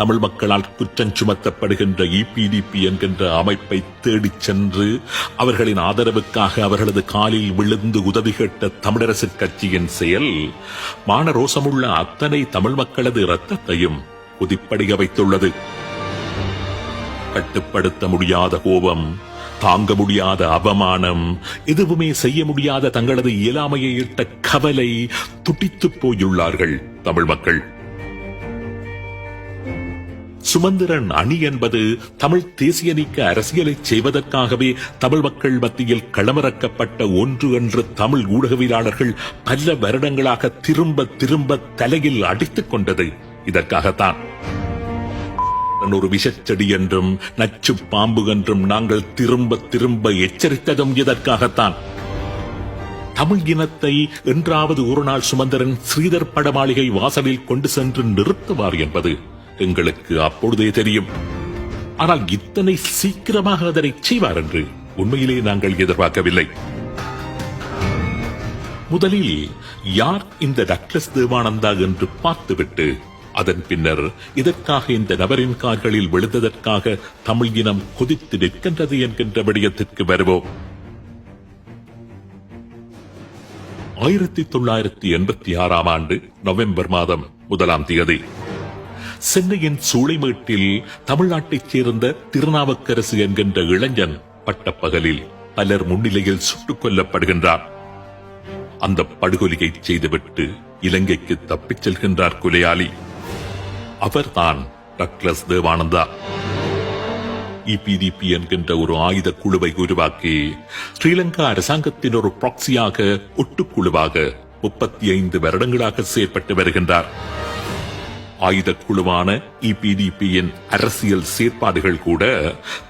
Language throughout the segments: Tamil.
தமிழ் மக்களால் குற்றம் சுமத்தப்படுகின்ற இபிடிபி என்கின்ற அமைப்பை தேடிச் சென்று அவர்களின் ஆதரவுக்காக அவர்களது காலில் விழுந்து உதவி கேட்ட தமிழரசு கட்சியின் செயல் மானரோசமுள்ள அத்தனை தமிழ் மக்களது இரத்தத்தையும் குதிப்படைய வைத்துள்ளது. கட்டுப்படுத்த முடியாத கோபம் தாங்க முடியாத அவமானம் எதுவுமே செய்ய முடியாத தங்களது இயலாமையை இட்ட கவலை துடித்துப் போயுள்ளார்கள் தமிழ் மக்கள். சுமந்திரன் அணி என்பது தமிழ் தேசிய நீக்க அரசியலை செய்வதற்காகவே தமிழ் மக்கள் மத்தியில் களமிறக்கப்பட்ட ஒன்று என்று தமிழ் ஊடகவியலாளர்கள் பல வருடங்களாக திரும்ப திரும்ப தலையில் அடித்துக் கொண்டது. இதற்காகத்தான். ஒரு விஷச்செடி என்றும் நச்சு பாம்பு என்றும் நாங்கள் திரும்ப திரும்ப எச்சரித்ததும் இதற்காகத்தான். தமிழ் இனத்தை என்றாவது ஒரு நாள் சுமந்திரன் ஸ்ரீதர் படமாளிகை வாசலில் கொண்டு சென்று நிறுத்துவார் என்பது. எங்களுக்கு அப்பொழுதே தெரியும். ஆனால் இத்தனை சீக்கிரமாக அதனை செய்வார் என்று உண்மையிலே நாங்கள் எதிர்பார்க்கவில்லை. முதலில் யார் இந்த டக்ளஸ் தேவானந்தா என்று பார்த்துவிட்டு அதன் பின்னர் இதற்காக இந்த நபரின் கார்களில் விழுந்ததற்காக தமிழ் இனம் கொதித்து நிற்கின்றது என்கின்ற விடயத்திற்கு வருவோம். ஆயிரத்தி தொள்ளாயிரத்தி எண்பத்தி ஆறாம் ஆண்டு நவம்பர் மாதம் முதலாம் தேதி. சென்னையின் சூளைமேட்டில் தமிழ்நாட்டைச் சேர்ந்த திருநாவுக்கரசு என்கின்ற இளைஞன் பட்டப்பகலில் பலர் முன்னிலையில் சுட்டுக் கொல்லப்படுகின்றார். அந்த படுகொலையை செய்துவிட்டு இலங்கைக்கு தப்பிச் செல்கின்றார் கொலையாளி. அவர்தான் டக்ளஸ் தேவானந்தா. இபிடிபி என்கின்ற ஒரு ஆயுத குழுவை உருவாக்கி ஸ்ரீலங்கா அரசாங்கத்தின் ஒரு ப்ராக்சியாக ஒட்டுக்குழுவாக முப்பத்தி ஐந்து வருடங்களாக செயற்பட்டு வருகின்றார். ஆயுத குழுவான இபிடிபியின் அரசியல் செயற்பாடுகள் கூட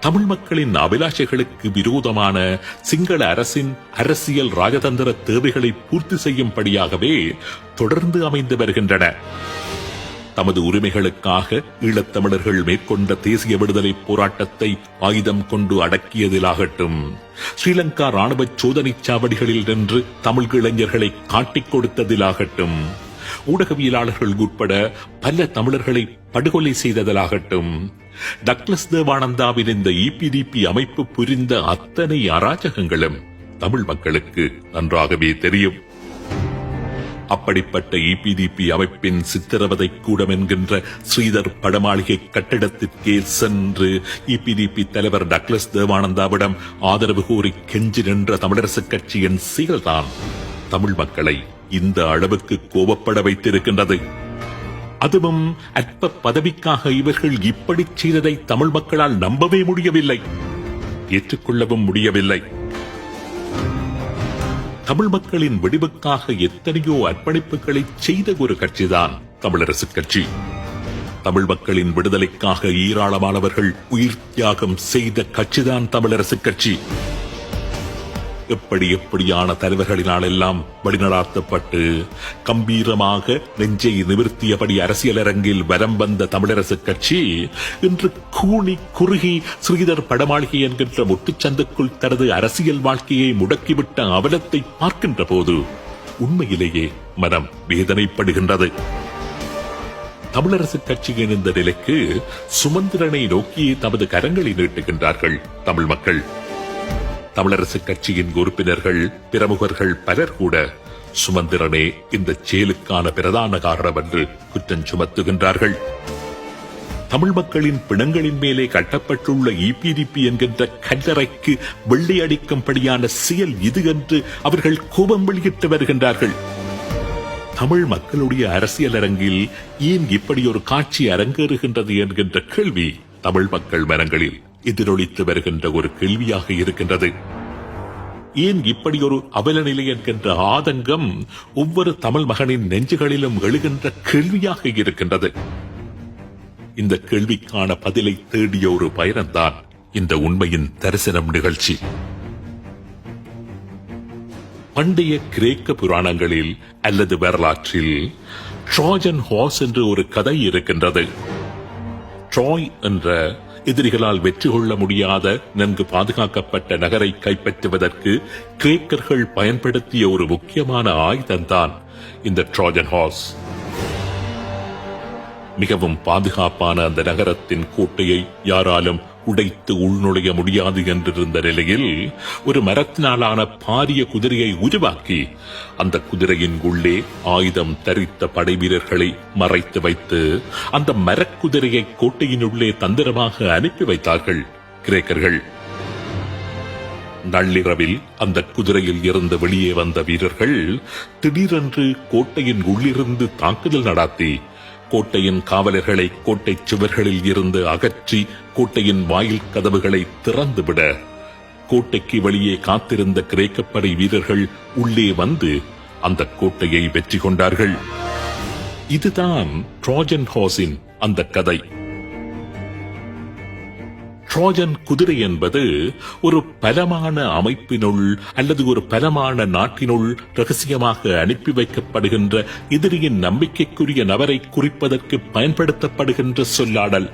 தமிழ் மக்களின் அபிலாஷைகளுக்கு விரோதமான சிங்கள அரசின் அரசியல் ராஜதந்திர தேவைகளை பூர்த்தி செய்யும்படியாகவே தொடர்ந்து அமைந்து வருகின்றன. தமது உரிமைகளுக்காக ஈழத்தமிழர்கள் மேற்கொண்ட தேசிய விடுதலை போராட்டத்தை ஆயுதம் கொண்டு அடக்கியதிலாகட்டும் ஸ்ரீலங்கா ராணுவ சோதனை சாவடிகளில் நின்று தமிழ் இளைஞர்களை காட்டிக் கொடுத்ததிலாகட்டும் ஊடகவியலாளர்கள் உட்பட பல தமிழர்களை படுகொலை செய்ததலாகட்டும் டக்ளஸ் தேவானந்தாவின் இந்த இபிடிபி அமைப்பு புரிந்த அத்தனை அராஜகங்களும் தமிழ் மக்களுக்கு நன்றாகவே தெரியும். அப்படிப்பட்ட இபிடிபி அமைப்பின் சித்திரவதை கூடம் என்கின்ற ஸ்ரீதர் படமாளிகை கட்டிடத்திற்கே சென்று இபிடிபி தலைவர் டக்ளஸ் தேவானந்தாவிடம் ஆதரவு கோரி கெஞ்சி நின்ற தமிழரசுக் கட்சியின் செயல்தான் தமிழ் மக்களை இந்த அளவுக்கு கோபப்பட வைத்திருக்கின்றது. அதுவும் அற்ப பதவிக்காக இவர்கள் இப்படி செய்ததை தமிழ் மக்களால் நம்பவே முடியவில்லை. ஏற்றுக்கொள்ளவும் முடியவில்லை. தமிழ் மக்களின் விடிவுக்காக எத்தனையோ அர்ப்பணிப்புகளை செய்த ஒரு கட்சிதான் தமிழரசு கட்சி. தமிழ் மக்களின் விடுதலைக்காக ஏராளமானவர்கள் உயிர் தியாகம் செய்த கட்சிதான் தமிழரசு கட்சி. எப்படி எப்படியான தலைவர்களினால் எல்லாம் வழிநடாத்தப்பட்டு கம்பீரமாக நெஞ்சை நிமிர்த்தியபடி அரசியலரங்கில் வரம் வந்த தமிழரசு கட்சி இன்று கூணி குறுகி ஸ்ரீதர் படமாளிகை என்கின்ற முட்டுச்சந்துக்குள் தனது அரசியல் வாழ்க்கையை முடக்கிவிட்ட அவலத்தை பார்க்கின்ற போது உண்மையிலேயே மனம் வேதனைப்படுகின்றது. தமிழரசு கட்சியின் இந்த நிலைக்கு சுமந்திரனை நோக்கி தமது கரங்களை நீட்டுகின்றார்கள் தமிழ் மக்கள். தமிழரசு கட்சியின் உறுப்பினர்கள் பிரமுகர்கள் பலர் கூட சுமந்திரனே இந்த செயலுக்கான பிரதான காரணம் என்று குற்றம் சுமத்துகின்றார்கள். தமிழ் மக்களின் பிணங்களின் மேலே கட்டப்பட்டுள்ள இபிடிபி என்கின்ற கல்லறைக்கு வெள்ளையடிக்கும்படியான செயல் இது என்று அவர்கள் கோபம் வெளியிட்டு வருகின்றார்கள். தமிழ் மக்களுடைய அரசியல் அரங்கில் ஏன் இப்படி ஒரு காட்சி அரங்கேறுகின்றது என்கின்ற கேள்வி தமிழ் மக்கள் மனங்களில் எதிரொலித்து வருகின்ற ஒரு கேள்வியாக இருக்கின்றது. ஏன் இப்படி ஒரு அவல நிலை என்கின்ற ஆதங்கம் ஒவ்வொரு தமிழ் மகனின் நெஞ்சுகளிலும் எழுகின்ற கேள்வியாக இருக்கின்றது. இந்த கேள்விக்கான பதிலை தேடிய ஒரு பயணம்தான் இந்த உண்மையின் தரிசனம் நிகழ்ச்சி. பண்டைய கிரேக்க புராணங்களில் அல்லது வரலாற்றில் ட்ராஜன் ஹார்ஸ் என்று ஒரு கதை இருக்கின்றது. ட்ராய் என்ற எதிரிகளால் வெற்றி கொள்ள முடியாத நன்கு பாதுகாக்கப்பட்ட நகரை கைப்பற்றுவதற்கு கிரேக்கர்கள் பயன்படுத்திய ஒரு முக்கியமான ஆயுதம்தான் இந்த ட்ராஜன் ஹார்ஸ் மிகவும் பாதுகாப்பான அந்த நகரத்தின் கோட்டையை யாராலும் உடைத்து உள்நுழைய முடியாது என்றிருந்த நிலையில் ஒரு மரத்தினாலான பாரிய குதிரையை உருவாக்கி அந்த குதிரையின் உள்ளே ஆயுதம் தரித்த படை வீரர்களை மறைத்து வைத்து அந்த மரக்குதிரையை கோட்டையினுள்ளே தந்திரமாக அனுப்பி வைத்தார்கள் கிரேக்கர்கள். நள்ளிரவில் அந்த குதிரையில் இருந்து வெளியே வந்த வீரர்கள் திடீரென்று கோட்டையின் உள்ளிருந்து தாக்குதல் நடாத்தி கோட்டையின் காவலர்களை கோட்டை சுவர்களில் இருந்து அகற்றி கோட்டையின் வாயில் கதவுகளை திறந்துவிட கோட்டைக்கு வெளியே காத்திருந்த கிரேக்கப்படை வீரர்கள் உள்ளே வந்து அந்த கோட்டையை வெற்றி கொண்டார்கள். இதுதான் ட்ராஜன் ஹாஸின் அந்த கதை. ட்ரோஜன் குதிரை என்பது ஒரு பலமான அமைப்பினுள் அல்லது ஒரு பலமான நாட்டினுள் ரகசியமாக அனுப்பி வைக்கப்படுகின்ற எதிரியின் நம்பிக்கைக்குரிய நபரை குறிப்பதற்கு பயன்படுத்தப்படுகின்ற சொல்லாடல்.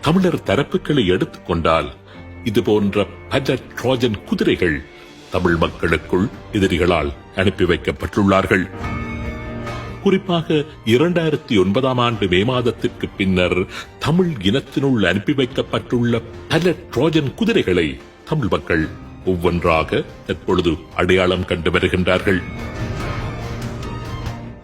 தமிழர் தரப்புகளை எடுத்துக்கொண்டால் இது போன்ற பல ட்ரோஜன் குதிரைகள் தமிழ் மக்களுக்குள் எதிரிகளால் அனுப்பி வைக்கப்பட்டுள்ளார்கள். குறிப்பாக இரண்டாயிரத்தி ஒன்பதாம் ஆண்டு மே மாதத்திற்கு பின்னர் தமிழ் இனத்தினுள் அனுப்பி வைக்கப்பட்டுள்ள பல ட்ரோஜன் குதிரைகளை தமிழ் மக்கள் ஒவ்வொன்றாக தற்பொழுது அடையாளம் கண்டு வருகின்றார்கள்.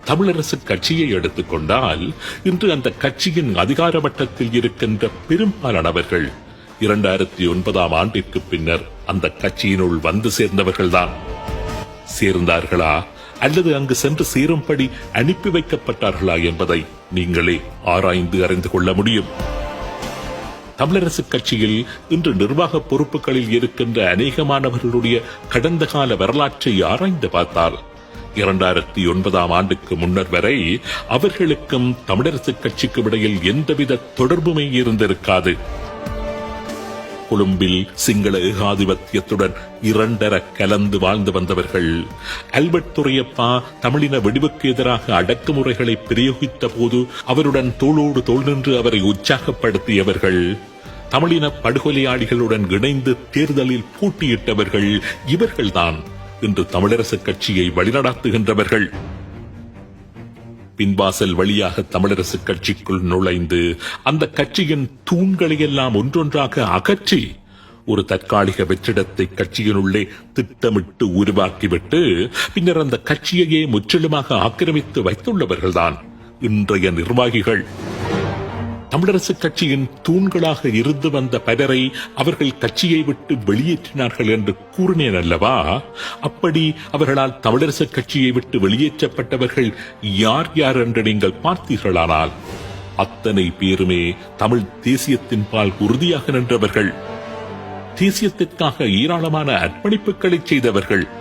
தமிழரசு கட்சியை எடுத்துக்கொண்டால் இன்று அந்த கட்சியின் அதிகார மட்டத்தில் இருக்கின்ற பெரும்பாலானவர்கள் இரண்டாயிரத்தி ஒன்பதாம் ஆண்டிற்கு பின்னர் அந்த கட்சியினுள் வந்து சேர்ந்தவர்கள்தான். சேர்ந்தார்களா? அல்லது அங்கு சென்று சேரும்படி அனுப்பி வைக்கப்பட்டார்களா என்பதை நீங்களே ஆராய்ந்து அறிந்து கொள்ள முடியும். தமிழரசு கட்சியில் இன்று நிர்வாக பொறுப்புகளில் இருக்கின்ற அநேகமானவர்களுடைய கடந்த கால வரலாற்றை ஆராய்ந்து பார்த்தால் இரண்டாயிரத்தி ஒன்பதாம் ஆண்டுக்கு முன்னர் வரை அவர்களுக்கும் தமிழரசு கட்சிக்கும் இடையில் எந்தவித தொடர்புமே இருந்திருக்காது. கொழும்பில் சிங்கள ஏகாதிபத்தியத்துடன் இரண்டர கலந்து வாழ்ந்து வந்தவர்கள். அல்பர்ட் துரையப்பா தமிழின வெடிவுக்கு எதிராக அடக்குமுறைகளை பிரயோகித்த போது அவருடன் தோளோடு தோள் நின்று அவரை உற்சாகப்படுத்தியவர்கள். தமிழின படுகொலையாளிகளுடன் இணைந்து தேர்தலில் போட்டியிட்டவர்கள் இவர்கள்தான். இன்று தமிழரசு கட்சியை வழிநடாத்துகின்றவர்கள். பின்வாசல் வழியாக தமிழரசு கட்சிக்குள் நுழைந்து அந்த கட்சியின் தூண்களையெல்லாம் ஒன்றொன்றாக அகற்றி ஒரு தற்காலிக வெற்றிடத்தை கட்சியினுள்ளே திட்டமிட்டு உருவாக்கிவிட்டு பின்னர் அந்த கட்சியையே முற்றிலுமாக ஆக்கிரமித்து வைத்துள்ளவர்கள்தான் இன்றைய நிர்வாகிகள். தமிழரசு கட்சியின் தூண்களாக இருந்து வந்த பலரை அவர்கள் கட்சியை விட்டு வெளியேற்றினார்கள் என்று கூறினேன் அல்லவா? அப்படி அவர்களால் தமிழரசு கட்சியை விட்டு வெளியேற்றப்பட்டவர்கள் யார் யார் என்று நீங்கள் பார்த்தீர்களானால் அத்தனை பேருமே தமிழ் தேசியத்தின் பால் உறுதியாக நின்றவர்கள். தேசியத்திற்காக ஏராளமான அர்ப்பணிப்புகளை செய்தவர்கள்.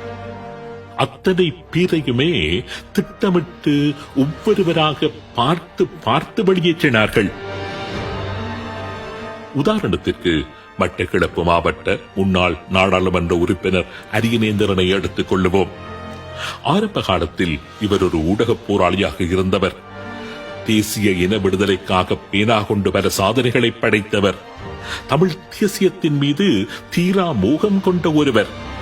அத்தனை பேரையுமே திட்டமிட்டு ஒவ்வொருவராக பார்த்து பார்த்து வெளியேற்றினார்கள் உதாரணத்திற்கு மட்டக்கிழப்பு மாவட்ட முன்னாள் நாடாளுமன்ற உறுப்பினர் அரியநேந்திரனை எடுத்துக் கொள்ளுவோம். ஆரம்ப காலத்தில் இவர் ஒரு ஊடகப் போராளியாக இருந்தவர். தேசிய இன விடுதலைக்காக பேனா கொண்டு பல சாதனைகளை படைத்தவர். தமிழ் தேசியத்தின் மீது தீரா மோகம் கொண்ட ஒருவர்.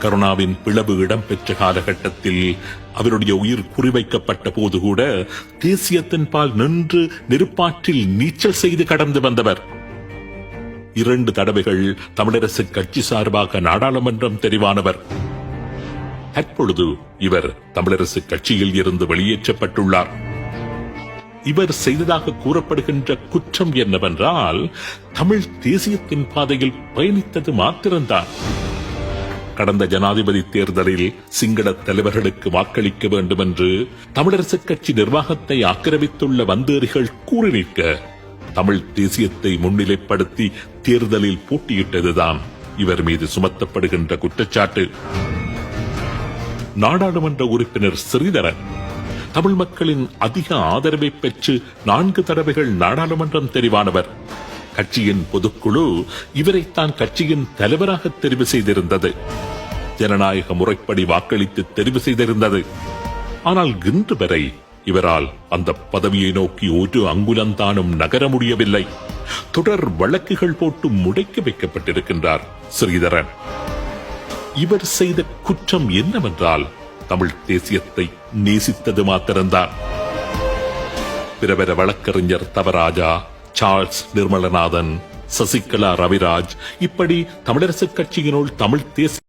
கருணாவின் பிளவு இடம்பெற்ற காலகட்டத்தில் அவருடைய உயிர் குறிவைக்கப்பட்ட போது கூட தேசியத்தின் பால் நின்று நெருப்பாற்றில் நீச்சல் செய்து கடந்து வந்தவர். இரண்டு தடவைகள் தமிழரசு கட்சி சார்பாக நாடாளுமன்றம் தெரிவானவர். தற்பொழுது இவர் தமிழரசு கட்சியில் இருந்து வெளியேற்றப்பட்டுள்ளார். இவர் செய்ததாக கூறப்படுகின்ற குற்றம் என்னவென்றால் தமிழ் தேசியத்தின் பாதையில் பயணித்தது மாத்திரம்தான். கடந்த ஜனாதிபதி தேர்தலில் சிங்கள தலைவர்களுக்கு வாக்களிக்க வேண்டும் என்று தமிழரசு கட்சி நிர்வாகத்தை ஆக்கிரமித்துள்ள வந்தேறிகள் கூறி நிற்க தமிழ் தேசியத்தை முன்னிலைப்படுத்தி தேர்தலில் போட்டியிட்டதுதான் இவர் மீது சுமத்தப்படுகின்ற குற்றச்சாட்டு. நாடாளுமன்ற உறுப்பினர் ஸ்ரீதரன் தமிழ் மக்களின் அதிக ஆதரவை பெற்று நான்கு தடவைகள் நாடாளுமன்றம் தெரிவானவர். கட்சியின் பொதுக்குழு இவரைத்தான் கட்சியின் தலைவராக தெரிவு செய்திருந்தது. ஜனநாயக முறைப்படி வாக்களித்து தெரிவு செய்திருந்தது. ஆனால் இன்று வரை இவரால் அந்த பதவியை நோக்கி ஒரு அங்குலந்தானும் நகர முடியவில்லை. தொடர் வழக்குகள் போட்டு முடைக்க வைக்கப்பட்டிருக்கின்றார் ஸ்ரீதரன். இவர் செய்த குற்றம் என்னவென்றால் தமிழ் தேசியத்தை நேசித்தது மாத்திரம்தான். பிரபல வழக்கறிஞர் தவராஜா சார்ல்ஸ் நிர்மலநாதன் சசிகலா ரவிராஜ் இப்படி தமிழரசுக் கட்சியினுள் தமிழ் தேசிய